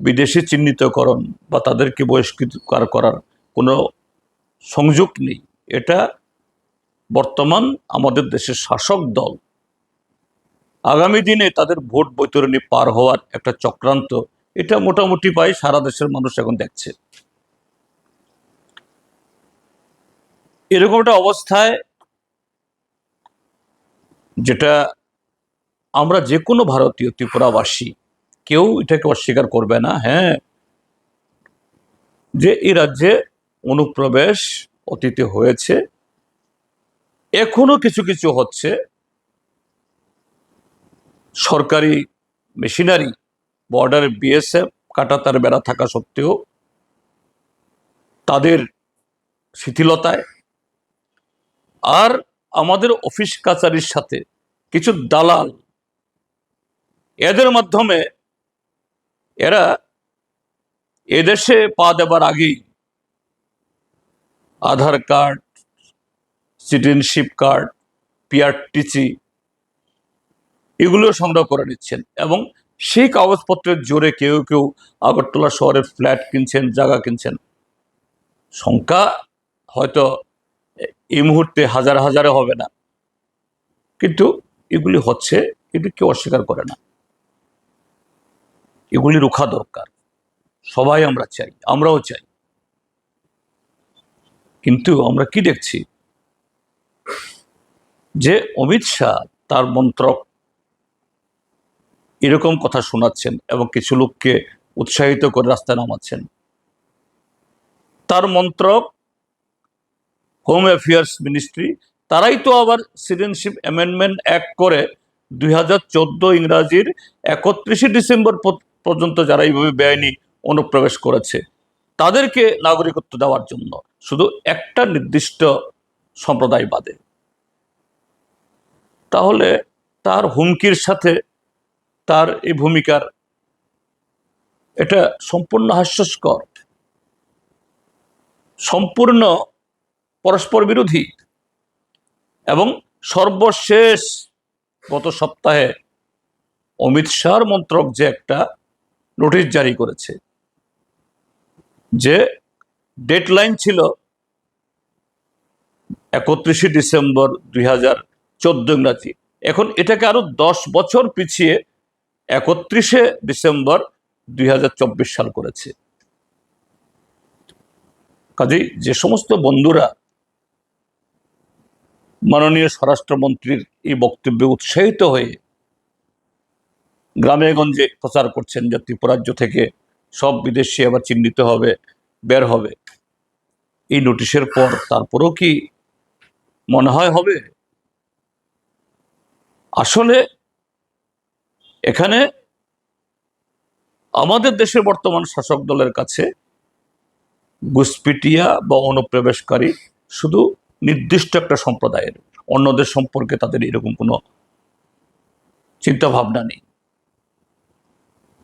বিদেশি চিহ্নিতকরণ বা তাদেরকে বহিষ্কৃত করার কোনো সংযোগ নেই। এটা বর্তমান আমাদের দেশের শাসক দল। আগামী দিনে তাদের ভোট বৈতরণী পার হওয়ার একটা চক্রান্ত, এটা মোটামুটি পাই সারা দেশের মানুষ এখন দেখছে। এরকম একটা অবস্থায় যেটা আমরা যে কোনো ভারতীয় ত্রিপুরাবাসী কেউ এটাকে অস্বীকার করবে না হ্যাঁ? যে এই রাজ্যে অনুপ্রবেশ অতীতে হয়েছে, এখনও কিছু কিছু হচ্ছে, সরকারি মেশিনারি, বর্ডার বিএসএফ, কাটাতার বেড়া থাকা সত্ত্বেও তাদের শিথিলতায়। আর আমাদের অফিস কাচারির সাথে কিছু দালাল, এদের মাধ্যমে এরা এদেশে পা দেবার আগেই Aadhaar card, citizenship card, PRTC এগুলো সংগ্রহ করে নিচ্ছেন এবং সেই কাগজপত্রের জোরে কেউ কেউ আগরতলা শহরের ফ্ল্যাট কিনছেন, জায়গা কিনছেন। সংখ্যা হয়তো এই মুহূর্তে হাজার হাজারে হবে না। কিন্তু এগুলি হচ্ছে এগুলি কেউ অস্বীকার করে না। এগুলি রুখা দরকার। সবাই আমরা চাই, আমরাও চাই। কিন্তু আমরা কি দেখছি? যে অমিত শাহ তার মন্ত্রক এরকম কথা শোনাচ্ছেন এবং কিছু লোককে উৎসাহিত করে রাস্তায় নামাচ্ছেন। তার মন্ত্রক হোম অ্যাফেয়ার্স মিনিস্ট্রি তারাই তো আবার সিটিজেনশিপ অ্যামেন্ডমেন্ট অ্যাক্ট করে দুই হাজার চোদ্দ ইংরাজির একত্রিশে ডিসেম্বর পর্যন্ত যারা এইভাবে বেআইনি অনুপ্রবেশ করেছে, তাদেরকে নাগরিকত্ব দেওয়ার জন্য শুধু একটা নির্দিষ্ট সম্প্রদায় বাদে। তাহলে তার হুমকির সাথে তার এই ভূমিকার এটা সম্পূর্ণ হাস্যস্কর। সম্পূর্ণ পরস্পর বিরোধী এবং সর্বশেষ গত সপ্তাহে অমিত শাহর মন্ত্রক যে একটা নোটিশ জারি করেছে যে ডেডলাইন ছিল একত্রিশে ডিসেম্বর দুই হাজার চোদ্দ ইংরাজি এখন এটাকে আরও দশ বছর পিছিয়ে একত্রিশে ডিসেম্বর দুই হাজার চব্বিশ সাল করেছে। কাজেই যে সমস্ত বন্ধুরা মাননীয় স্বরাষ্ট্রমন্ত্রীর এই বক্তব্যে উৎসাহিত হয়ে গ্রামে গঞ্জে প্রচার করছেন যে ত্রিপুরাজ্য থেকে। সব বিদেশি আবার চিহ্নিত হবে, বের হবে। এই নোটিশের পর তারপরেও কি মনে হয় হবে? আসলে এখানে আমাদের দেশের বর্তমান শাসক দলের কাছে ঘুষপিটিয়া বা অনুপ্রবেশকারী শুধু নির্দিষ্ট একটা সম্প্রদায়ের, অন্যদের সম্পর্কে তাদের এরকম কোনো চিন্তাভাবনা নেই।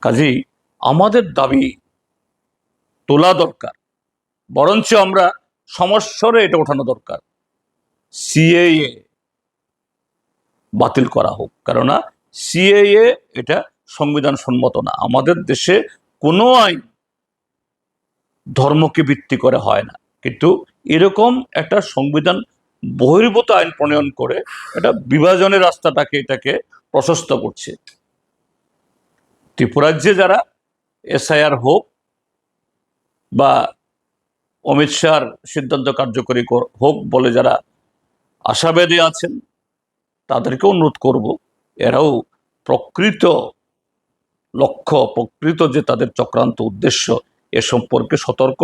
কাজেই আমাদের দাবি তোলা দরকার। বরঞ্চ আমরা সমস্যরে এটা ওঠানো দরকার। সিএএ বাতিল করা হোক। কেননা সিএএ এটা সংবিধান সম্মত না। আমাদের দেশে কোনো আইন ধর্মকে ভিত্তি করে হয় না। কিন্তু এরকম একটা সংবিধান বহির্ভূত আইন প্রণয়ন করে এটা বিভাজনের রাস্তাটাকে এটাকে প্রশস্ত করছে। ত্রিপুরাজ্যে যারা এসআইআর হোক বা অমিত শাহর সিদ্ধান্ত কার্যকরী হোক বলে যারা আশাবাদী আছেন তাদেরকে অনুরোধ করব, এরাও প্রকৃত লক্ষ্য, প্রকৃত যে তাদের চক্রান্ত উদ্দেশ্য এ সম্পর্কে সতর্ক